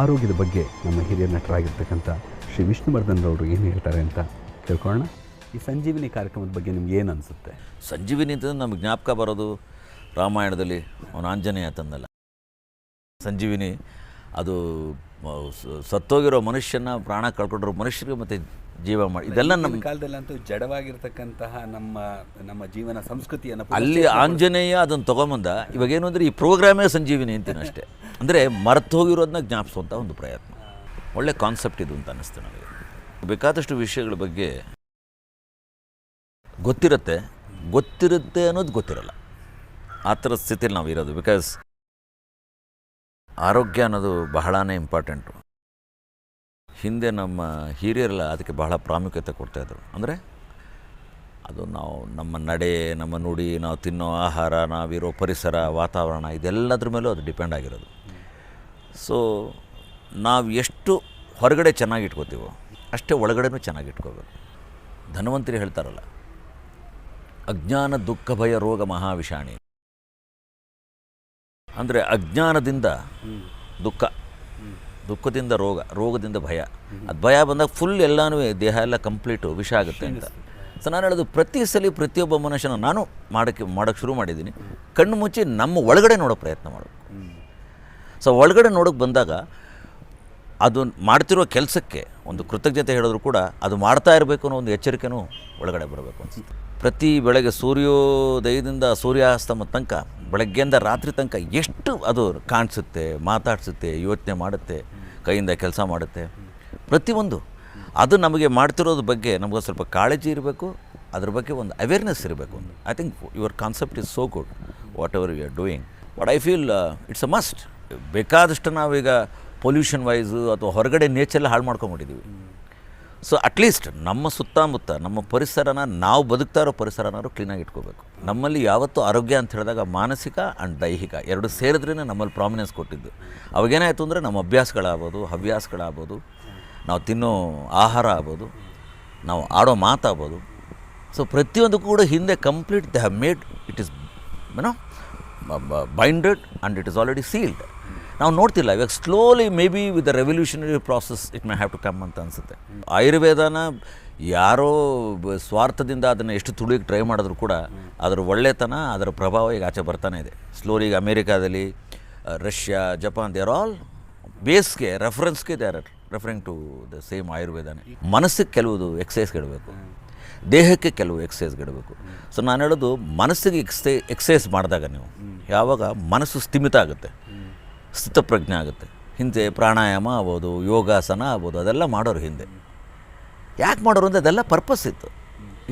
ಆರೋಗ್ಯದ ಬಗ್ಗೆ ನಮ್ಮ ಹಿರಿಯ ನಟರಾಗಿರ್ತಕ್ಕಂಥ ಶ್ರೀ ವಿಷ್ಣುವರ್ಧನ್ ಅವರು ಏನು ಹೇಳ್ತಾರೆ ಅಂತ ತಿಳ್ಕೊಳ್ಳೋಣ. ಈ ಸಂಜೀವಿನಿ ಕಾರ್ಯಕ್ರಮದ ಬಗ್ಗೆ ನಿಮ್ಗೆ ಏನು ಅನಿಸುತ್ತೆ? ಸಂಜೀವಿನಿ ಅಂತಂದ್ರೆ ನಮ್ಗೆ ಜ್ಞಾಪಕ ಬರೋದು ರಾಮಾಯಣದಲ್ಲಿ ಅವನು ಆಂಜನೇಯ ತಂದಲ್ಲ ಸಂಜೀವಿನಿ ಅದು ಸತ್ತೋಗಿರೋ ಮನುಷ್ಯನ ಪ್ರಾಣ ಕಳ್ಕೊಂಡಿರೋ ಮನುಷ್ಯರಿಗೆ ಮತ್ತು ಜೀವ ಮಾಡಿ ಇದೆಲ್ಲ ನಮ್ಮ ಕಾಲದಲ್ಲಂತೂ ಜಡವಾಗಿರ್ತಕ್ಕಂತಹ ನಮ್ಮ ನಮ್ಮ ಜೀವನ ಸಂಸ್ಕೃತಿಯನ್ನು ಅಲ್ಲಿ ಆಂಜನೇಯ ಅದನ್ನು ತೊಗೊಂಬಂದ. ಇವಾಗೇನು ಅಂದರೆ ಈ ಪ್ರೋಗ್ರಾಮೇ ಸಂಜೀವಿನಿ ಅಂತೀನಿ ಅಷ್ಟೇ ಅಂದರೆ ಮರೆತು ಹೋಗಿರೋದನ್ನ ಜ್ಞಾಪಿಸುವಂಥ ಒಂದು ಪ್ರಯತ್ನ. ಒಳ್ಳೆ ಕಾನ್ಸೆಪ್ಟ್ ಇದು ಅಂತ ಅನ್ನಿಸ್ತು ನನಗೆ. ಬೇಕಾದಷ್ಟು ವಿಷಯಗಳ ಬಗ್ಗೆ ಗೊತ್ತಿರುತ್ತೆ. ಗೊತ್ತಿರುತ್ತೆ ಅನ್ನೋದು ಗೊತ್ತಿರಲ್ಲ. ಆ ಥರದ ಸ್ಥಿತಿಯಲ್ಲಿ ನಾವು ಇರೋದು. ಬಿಕಾಸ್ ಆರೋಗ್ಯ ಅನ್ನೋದು ಬಹಳನೇ ಇಂಪಾರ್ಟೆಂಟು ಹಿಂದೆ ನಮ್ಮ ಹಿರಿಯರೆಲ್ಲ ಅದಕ್ಕೆ ಬಹಳ ಪ್ರಾಮುಖ್ಯತೆ ಕೊಡ್ತಾಯಿದ್ರು ಅಂದರೆ ಅದು ನಾವು ನಮ್ಮ ನಡೆ, ನಮ್ಮ ನುಡಿ, ನಾವು ತಿನ್ನೋ ಆಹಾರ, ನಾವಿರೋ ಪರಿಸರ, ವಾತಾವರಣ, ಇದೆಲ್ಲದ್ರ ಮೇಲೂ ಅದು ಡಿಪೆಂಡ್ ಆಗಿರೋದು. ಸೊ ನಾವು ಎಷ್ಟು ಹೊರಗಡೆ ಚೆನ್ನಾಗಿ ಇಟ್ಕೋತೀವೋ ಅಷ್ಟೇ ಒಳಗಡೆನೂ ಚೆನ್ನಾಗಿ ಇಟ್ಕೋಬೇಕು ಧನ್ವಂತರಿ ಹೇಳ್ತಾರಲ್ಲ, ಅಜ್ಞಾನ ದುಃಖ ಭಯ ರೋಗ ಮಹಾವಿಷಾಣಿ. ಅಂದರೆ ಅಜ್ಞಾನದಿಂದ ದುಃಖ, ದುಃಖದಿಂದ ರೋಗ, ರೋಗದಿಂದ ಭಯ. ಅದು ಭಯ ಬಂದಾಗ ಫುಲ್ ಎಲ್ಲನೂ ದೇಹ ಎಲ್ಲ ಕಂಪ್ಲೀಟು ವಿಷ ಆಗುತ್ತೆ ಅಂತ. ಸೊ ನಾನು ಹೇಳೋದು ಪ್ರತಿ ಸಲ ಪ್ರತಿಯೊಬ್ಬ ಮನುಷ್ಯನ ನಾನು ಮಾಡೋಕ್ಕೆ ಮಾಡೋಕ್ಕೆ ಶುರು ಮಾಡಿದ್ದೀನಿ. ಕಣ್ಣು ಮುಚ್ಚಿ ನಮ್ಮ ಒಳಗಡೆ ನೋಡೋ ಪ್ರಯತ್ನ ಮಾಡಬೇಕು ಸೊ ಒಳಗಡೆ ನೋಡೋಕೆ ಬಂದಾಗ ಅದು ಮಾಡ್ತಿರೋ ಕೆಲಸಕ್ಕೆ ಒಂದು ಕೃತಜ್ಞತೆ ಹೇಳಿದ್ರು ಕೂಡ ಅದು ಮಾಡ್ತಾ ಇರಬೇಕು ಅನ್ನೋ ಒಂದು ಎಚ್ಚರಿಕೆನೂ ಒಳಗಡೆ ಬರಬೇಕು ಅನಿಸುತ್ತೆ. ಪ್ರತಿ ಬೆಳಗ್ಗೆ ಸೂರ್ಯೋದಯದಿಂದ ಸೂರ್ಯಾಸ್ತಮ ತನಕ, ಬೆಳಗ್ಗೆಯಿಂದ ರಾತ್ರಿ ತನಕ ಎಷ್ಟು ಅದು ಕಾಣಿಸುತ್ತೆ, ಮಾತಾಡಿಸುತ್ತೆ, ಯೋಚನೆ ಮಾಡುತ್ತೆ, ಕೈಯಿಂದ ಕೆಲಸ ಮಾಡುತ್ತೆ, ಪ್ರತಿಯೊಂದು. ಅದು ನಮಗೆ ಮಾಡ್ತಿರೋದ್ರ ಬಗ್ಗೆ ನಮಗೆ ಸ್ವಲ್ಪ ಕಾಳಜಿ ಇರಬೇಕು, ಅದ್ರ ಬಗ್ಗೆ ಒಂದು ಅವೇರ್ನೆಸ್ ಇರಬೇಕು ಒಂದು. I think your concept is so good whatever you are doing but I feel it's a must ಬೇಕಾದಷ್ಟು ನಾವೀಗ ಪೊಲ್ಯೂಷನ್ ವೈಸು ಅಥವಾ ಹೊರಗಡೆ ನೇಚರ್ ಹಾಳು ಮಾಡ್ಕೊಂಬಿಟ್ಟಿದ್ದೀವಿ ಸೊ ಅಟ್ಲೀಸ್ಟ್ ನಮ್ಮ ಸುತ್ತಮುತ್ತ, ನಮ್ಮ ಪರಿಸರನ ನಾವು ಬದುಕ್ತಾ ಇರೋ ಪರಿಸರನಾದ್ರು ಕ್ಲೀನಾಗಿ ಇಟ್ಕೋಬೇಕು. ನಮ್ಮಲ್ಲಿ ಯಾವತ್ತೂ ಆರೋಗ್ಯ ಅಂತ ಹೇಳಿದಾಗ ಮಾನಸಿಕ ಆ್ಯಂಡ್ ದೈಹಿಕ ಎರಡು ಸೇರಿದ್ರೇ ನಮ್ಮಲ್ಲಿ ಪ್ರಾಮಿನೆನ್ಸ್ ಕೊಟ್ಟಿದ್ದು. ಅವಾಗೇನಾಯಿತು ಅಂದರೆ ನಮ್ಮ ಅಭ್ಯಾಸಗಳಾಗ್ಬೋದು, ಹವ್ಯಾಸಗಳಾಗ್ಬೋದು, ನಾವು ತಿನ್ನೋ ಆಹಾರ ಆಗ್ಬೋದು, ನಾವು ಆಡೋ ಮಾತಾಗ್ಬೋದು. ಸೊ ಪ್ರತಿಯೊಂದು ಕೂಡ ಹಿಂದೆ complete they have made it is ಏನೋ binded and it is already sealed ನಾವು ನೋಡ್ತಿಲ್ಲ, ಇವಾಗ slowly maybe with the revolutionary process it may have to come ಅಂತ ಅನಿಸುತ್ತೆ. ಆಯುರ್ವೇದನ ಯಾರೋ ಸ್ವಾರ್ಥದಿಂದ ಅದನ್ನು ಎಷ್ಟು ತುಳಿಗೆ ಟ್ರೈ ಮಾಡಿದ್ರು ಕೂಡ ಅದರ ಒಳ್ಳೆತನ, ಅದರ ಪ್ರಭಾವ ಈಗ ಆಚೆ ಬರ್ತಾನೆ ಇದೆ. ಸ್ಲೋಲಿ ಈಗ ಅಮೇರಿಕಾದಲ್ಲಿ Russia, Japan they are all ಬೇಸ್ಗೆ ರೆಫರೆನ್ಸ್ಗೆ they are referring to the same ಆಯುರ್ವೇದನೇ. ಮನಸ್ಸಿಗೆ ಕೆಲವುದು ಎಕ್ಸಸೈಸ್ಗಳಿರಬೇಕು ದೇಹಕ್ಕೆ ಕೆಲವು ಎಕ್ಸಸೈಸ್ಗಳಿರಬೇಕು ಸೊ ನಾನು ಹೇಳೋದು ಮನಸ್ಸಿಗೆ ಎಕ್ಸೈ ಎಕ್ಸಸೈಸ್ ಮಾಡಿದಾಗ ನೀವು ಯಾವಾಗ ಮನಸ್ಸು ಸ್ಥಿಮಿತ ಆಗುತ್ತೆ. ಸ್ಥಿತಪ್ರಜ್ಞೆ ಆಗುತ್ತೆ. ಹಿಂದೆ ಪ್ರಾಣಾಯಾಮ ಆಗ್ಬೋದು, ಯೋಗಾಸನ ಆಗ್ಬೋದು, ಅದೆಲ್ಲ ಮಾಡೋರು ಹಿಂದೆ. ಯಾಕೆ ಮಾಡೋರು ಅಂದರೆ ಅದೆಲ್ಲ ಪರ್ಪಸ್ ಇತ್ತು.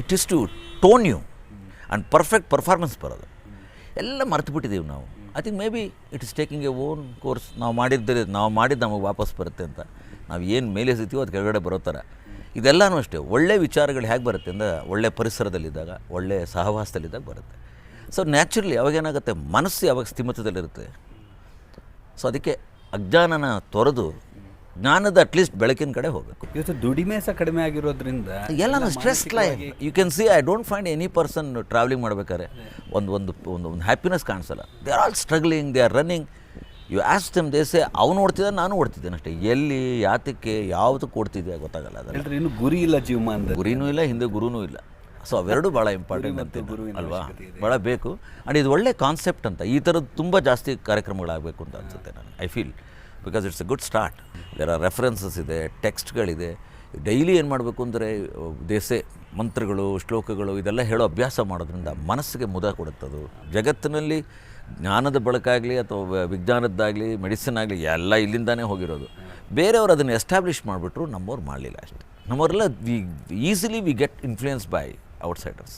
It is to tone you and perfect performance ಬರೋದು ಎಲ್ಲ ಮರ್ತು ಬಿಟ್ಟಿದ್ದೀವಿ ನಾವು. I think maybe it is taking a own course ನಾವು ಮಾಡಿದ್ದರೆ ನಾವು ಮಾಡಿದ್ದು ನಮಗೆ ವಾಪಸ್ ಬರುತ್ತೆ ಅಂತ. ನಾವು ಏನು ಮೇಲೆ ಸಿಗ್ತೀವೋ ಅದು ಕೆಳಗಡೆ ಬರೋ ಥರ. ಇದೆಲ್ಲನೂ ಅಷ್ಟೇ ಒಳ್ಳೆ ವಿಚಾರಗಳು ಹೇಗೆ ಬರುತ್ತೆ ಅಂದರೆ ಒಳ್ಳೆ ಪರಿಸರದಲ್ಲಿದ್ದಾಗ ಒಳ್ಳೆ ಸಹವಾಸದಲ್ಲಿದ್ದಾಗ ಬರುತ್ತೆ. ಸೊ ನ್ಯಾಚುರಲಿ ಅವಾಗೇನಾಗುತ್ತೆ ಮನಸ್ಸು ಯಾವಾಗ ಸ್ಥಿಮಿತದಲ್ಲಿರುತ್ತೆ ಸೊ ಅದಕ್ಕೆ ಅಜ್ಞಾನನ ತೊರೆದು ಜ್ಞಾನದ ಅಟ್ಲೀಸ್ಟ್ ಬೆಳಕಿನ ಕಡೆ ಹೋಗಬೇಕು. ಇವತ್ತು ದುಡಿಮೆ ಸಹ ಕಡಿಮೆ ಆಗಿರೋದ್ರಿಂದ ಎಲ್ಲ stress life you can see I don't find any person travelling ಮಾಡ್ಬೇಕಾದ್ರೆ ಒಂದು ಒಂದು ಒಂದು ಒಂದು ಹ್ಯಾಪಿನೆಸ್ ಕಾಣಿಸಲ್ಲ. They are all struggling they are running you as time ದೇಸೆ ಅವ್ನು ಓಡ್ತಿದ್ದ ನಾನು ಓಡ್ತಿದ್ದೇನೆ ಅಷ್ಟೇ. ಎಲ್ಲಿ ಯಾತಕ್ಕೆ ಯಾವುದಕ್ಕೆ ಓಡ್ತಿದ್ದೆ ಗೊತ್ತಾಗಲ್ಲ ಅದರ ಏನು ಇನ್ನು ಗುರಿ ಇಲ್ಲ ಜೀವಮ ಅಂದ ಗುರಿನೂ ಇಲ್ಲ ಹಿಂದೆ ಗುರುನೂ ಇಲ್ಲ. ಸೊ ಅವೆರಡೂ ಭಾಳ ಇಂಪಾರ್ಟೆಂಟ್ ಅಂತ ಅಲ್ವಾ? ಭಾಳ ಬೇಕು. ಆ್ಯಂಡ್ ಇದು ಒಳ್ಳೆ ಕಾನ್ಸೆಪ್ಟ್ ಅಂತ. ಈ ಥರದ್ದು ತುಂಬ ಜಾಸ್ತಿ ಕಾರ್ಯಕ್ರಮಗಳಾಗಬೇಕು ಅಂತ ಅನಿಸುತ್ತೆ ನಾನು I feel because it's a good start there are references ಇದೆ ಟೆಕ್ಸ್ಟ್ಗಳಿದೆ ಡೈಲಿ ಏನು ಮಾಡಬೇಕು ಅಂದರೆ, ದೇಸೆ, ಮಂತ್ರಗಳು, ಶ್ಲೋಕಗಳು, ಇದೆಲ್ಲ ಹೇಳೋ ಅಭ್ಯಾಸ ಮಾಡೋದ್ರಿಂದ ಮನಸ್ಸಿಗೆ ಮುದ ಕೊಡುತ್ತದು. ಜಗತ್ತಿನಲ್ಲಿ ಜ್ಞಾನದ ಬಳಕಾಗಲಿ ಅಥವಾ ವಿಜ್ಞಾನದ್ದಾಗಲಿ ಮೆಡಿಸಿನ್ ಆಗಲಿ ಎಲ್ಲ ಇಲ್ಲಿಂದಾನೇ ಹೋಗಿರೋದು. ಬೇರೆಯವರು ಅದನ್ನು ಎಸ್ಟಾಬ್ಲಿಷ್ ಮಾಡಿಬಿಟ್ರು ನಮ್ಮವ್ರು ಮಾಡಲಿಲ್ಲ ಅಷ್ಟೆ. ನಮ್ಮವರೆಲ್ಲ we, easily we get influence by outsiders.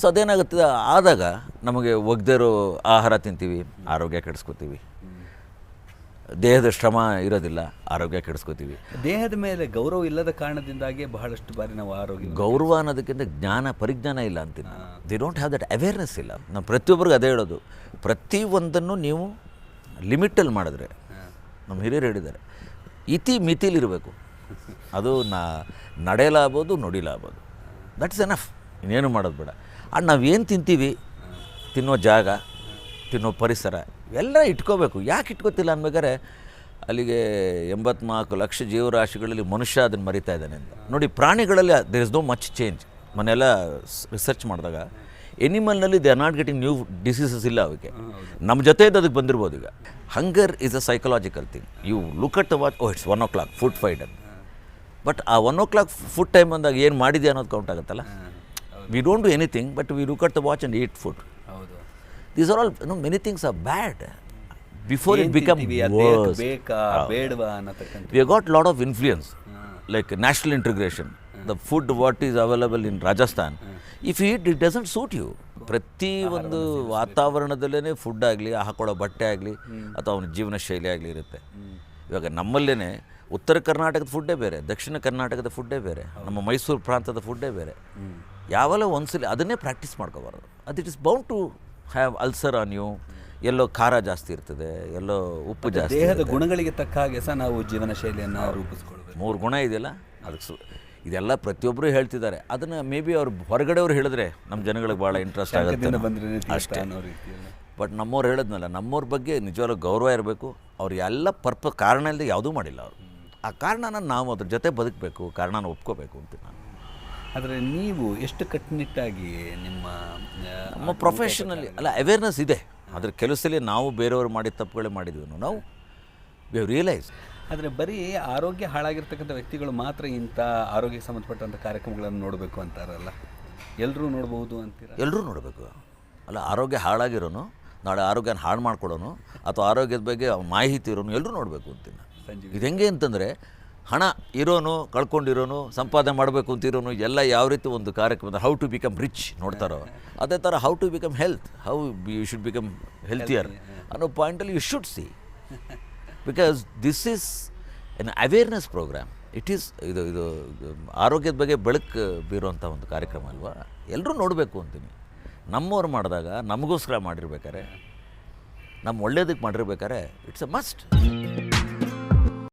So ಅದೇನಾಗುತ್ತೆ ಆದಾಗ ನಮಗೆ ಒಗ್ದಿರೋ ಆಹಾರ ತಿಂತೀವಿ, ಆರೋಗ್ಯ ಕೆಡಿಸ್ಕೋತೀವಿ. ದೇಹದ ಶ್ರಮ ಇರೋದಿಲ್ಲ ಆರೋಗ್ಯ ಕೆಡಿಸ್ಕೋತೀವಿ. ದೇಹದ ಮೇಲೆ ಗೌರವ ಇಲ್ಲದ ಕಾರಣದಿಂದಾಗಿ ಬಹಳಷ್ಟು ಬಾರಿ ನಾವು ಆರೋಗ್ಯ ಗೌರವ ಅನ್ನೋದಕ್ಕಿಂತ ಜ್ಞಾನ ಪರಿಜ್ಞಾನ ಇಲ್ಲ ಅಂತೀನಿ they don't have that awareness ಇಲ್ಲ. ನಾವು ಪ್ರತಿಯೊಬ್ಬರಿಗೂ ಅದೇ ಹೇಳೋದು. ಪ್ರತಿಯೊಂದನ್ನು ನೀವು ಲಿಮಿಟಲ್ಲಿ ಮಾಡಿದ್ರೆ ನಮ್ಮ ಹಿರಿಯರು ಹೇಳಿದ್ದಾರೆ ಇತಿ ಮಿತಿಲಿರಬೇಕು ಅದು ನಾ ನಡೆಯಲಾಗ್ಬೋದು ನುಡಿಲಾಗ್ಬೋದು ದಟ್ಸ್ ಎನಫ್ ಇನ್ನೇನು ಮಾಡೋದು ಬೇಡ. ಆ್ಯಂಡ್ ನಾವೇನು ತಿಂತೀವಿ? ತಿನ್ನೋ ಜಾಗ ತಿನ್ನೋ ಪರಿಸರ ಎಲ್ಲ ಇಟ್ಕೋಬೇಕು. ಯಾಕೆ ಇಟ್ಕೋತಿಲ್ಲ ಅನ್ಬೇಕಾರೆ ಅಲ್ಲಿಗೆ ಎಂಬತ್ನಾಲ್ಕು ಲಕ್ಷ ಜೀವರಾಶಿಗಳಲ್ಲಿ ಮನುಷ್ಯ ಅದನ್ನು ಮರಿತಾ ಇದ್ದಾನೆ ಅಂತ. ನೋಡಿ ಪ್ರಾಣಿಗಳಲ್ಲಿ there is no much change ಮನೆಯೆಲ್ಲ ರಿಸರ್ಚ್ ಮಾಡಿದಾಗ ಎನಿಮಲ್ನಲ್ಲಿ they are not getting new diseases ಇಲ್ಲ ಅವಕ್ಕೆ. ನಮ್ಮ ಜೊತೆ ಅದಕ್ಕೆ ಬಂದಿರ್ಬೋದು ಈಗ. Hunger is a psychological thing you look at the watch oh it's one o'clock food fight ಅಂತ. ಬಟ್ ಆ one o'clock food time ಅಂದಾಗ ಏನು ಮಾಡಿದೆ ಅನ್ನೋದು ಕೌಂಟ್ ಆಗುತ್ತಲ್ಲ? We don't do anything but we look at the watch and eat food ಹೌದು. These are all no many things are bad before it become we got lot of influence like national integration the food what is available in Rajasthan if it it rajasthan suit you eat it doesn't suit you. ಪ್ರತಿ ಒಂದು ವಾತಾವರಣದಲ್ಲೇ food ಆಗಲಿ ಹಾಕೊಳ್ಳೋ ಬಟ್ಟೆ ಆಗಲಿ ಅಥವಾ ಅವನ ಜೀವನ ಶೈಲಿ ಆಗಲಿ ಇರುತ್ತೆ. ಇವಾಗ ನಮ್ಮಲ್ಲೇ ಉತ್ತರ ಕರ್ನಾಟಕದ ಫುಡ್ಡೇ ಬೇರೆ ದಕ್ಷಿಣ ಕರ್ನಾಟಕದ ಫುಡ್ಡೇ ಬೇರೆ ನಮ್ಮ ಮೈಸೂರು ಪ್ರಾಂತದ ಫುಡ್ಡೇ ಬೇರೆ. ಯಾವೆಲ್ಲ ಒಂದ್ಸಲಿ ಅದನ್ನೇ ಪ್ರಾಕ್ಟೀಸ್ ಮಾಡ್ಕೋಬಾರ್ದು. ಅದು it is bound to have ulcer on you ಎಲ್ಲೋ ಖಾರ ಜಾಸ್ತಿ ಇರ್ತದೆ ಎಲ್ಲೋ ಉಪ್ಪು ಜಾಸ್ತಿ ದೇಹದ ಗುಣಗಳಿಗೆ ತಕ್ಕ ಹಾಗೆ ಸಹ ನಾವು ಜೀವನ ಶೈಲಿಯನ್ನು ರೂಪಿಸ್ಕೊಳ್ಬೇಕು. ಮೂರು ಗುಣ ಇದೆಯಲ್ಲ? ಅದಕ್ಕೆ ಸು ಇದೆಲ್ಲ ಪ್ರತಿಯೊಬ್ಬರು ಹೇಳ್ತಿದ್ದಾರೆ. ಅದನ್ನು ಮೇ ಬಿ ಅವ್ರು ಹೊರಗಡೆಯವ್ರು ಹೇಳಿದ್ರೆ ನಮ್ಮ ಜನಗಳಿಗೆ ಭಾಳ ಇಂಟ್ರೆಸ್ಟ್ ಆಗುತ್ತೆ ಬಂದ್ರೆ ಅಷ್ಟೇ. ಬಟ್ ನಮ್ಮವ್ರು ಹೇಳಿದ್ನಲ್ಲ ನಮ್ಮವ್ರ ಬಗ್ಗೆ ನಿಜವಾಗ್ಲೂ ಗೌರವ ಇರಬೇಕು. ಅವ್ರು ಎಲ್ಲ ಪರ್ಪ ಕಾರಣ ಇಲ್ಲದೆ ಯಾವುದೂ ಮಾಡಿಲ್ಲ ಅವರು. ಆ ಕಾರಣನ ನಾವು ಅದ್ರ ಜೊತೆ ಬದುಕಬೇಕು ಕಾರಣನ ಒಪ್ಕೋಬೇಕು ಅಂತ ನಾನು. ಆದರೆ ನೀವು ಎಷ್ಟು ಕಟ್ಟುನಿಟ್ಟಾಗಿ ನಿಮ್ಮ ನಮ್ಮ ಪ್ರೊಫೆಷನಲ್ಲಿ ಅಲ್ಲ ಅವೇರ್ನೆಸ್ ಇದೆ. ಆದರೆ ಕೆಲಸದಲ್ಲಿ ನಾವು ಬೇರೆಯವರು ಮಾಡಿದ ತಪ್ಪುಗಳೇ ಮಾಡಿದ್ವಿ ನಾವು ವಿ ಹ್ಯಾವ್ ರಿಯಲೈಸ್ ಆದರೆ ಬರೀ ಆರೋಗ್ಯ ಹಾಳಾಗಿರ್ತಕ್ಕಂಥ ವ್ಯಕ್ತಿಗಳು ಮಾತ್ರ ಇಂಥ ಆರೋಗ್ಯ ಸಂಬಂಧಪಟ್ಟಂಥ ಕಾರ್ಯಕ್ರಮಗಳನ್ನು ನೋಡಬೇಕು ಅಂತಾರಲ್ಲ. ಎಲ್ಲರೂ ನೋಡ್ಬೋದು ಅಂತೀರ? ಎಲ್ಲರೂ ನೋಡಬೇಕು. ಅಲ್ಲ ಆರೋಗ್ಯ ಹಾಳಾಗಿರೋನು ನಾಳೆ ಆರೋಗ್ಯನ ಹಾಳು ಮಾಡ್ಕೊಡೋನು ಅಥವಾ ಆರೋಗ್ಯದ ಬಗ್ಗೆ ಮಾಹಿತಿ ಇರೋನು ಎಲ್ಲರೂ ನೋಡಬೇಕು ಅಂತೀನಿ. ಇದು ಹೆಂಗೆ ಅಂತಂದರೆ ಹಣ ಇರೋನು ಕಳ್ಕೊಂಡಿರೋನು ಸಂಪಾದನೆ ಮಾಡಬೇಕು ಅಂತಿರೋನು ಎಲ್ಲ ಯಾವ ರೀತಿ ಒಂದು ಕಾರ್ಯಕ್ರಮದ ಹೌ ಟು ಬಿಕಮ್ ರಿಚ್ ನೋಡ್ತಾರೋ ಅದೇ ಥರ how to become health how you should become healthier ಅನ್ನೋ ಪಾಯಿಂಟಲ್ಲಿ you should see because this is an awareness programme it is ಇದು ಇದು ಆರೋಗ್ಯದ ಬಗ್ಗೆ ಬೆಳಕು ಬೀರುವಂಥ ಒಂದು ಕಾರ್ಯಕ್ರಮ ಅಲ್ವಾ? ಎಲ್ಲರೂ ನೋಡಬೇಕು ಅಂತೀನಿ. ನಮ್ಮವ್ರು ಮಾಡಿದಾಗ ನಮಗೋಸ್ಕರ ಮಾಡಿರ್ಬೇಕಾರೆ ನಮ್ಮ ಒಳ್ಳೇದಕ್ಕೆ ಮಾಡಿರ್ಬೇಕಾರೆ ಇಟ್ಸ್ ಅ ಮಸ್ಟ್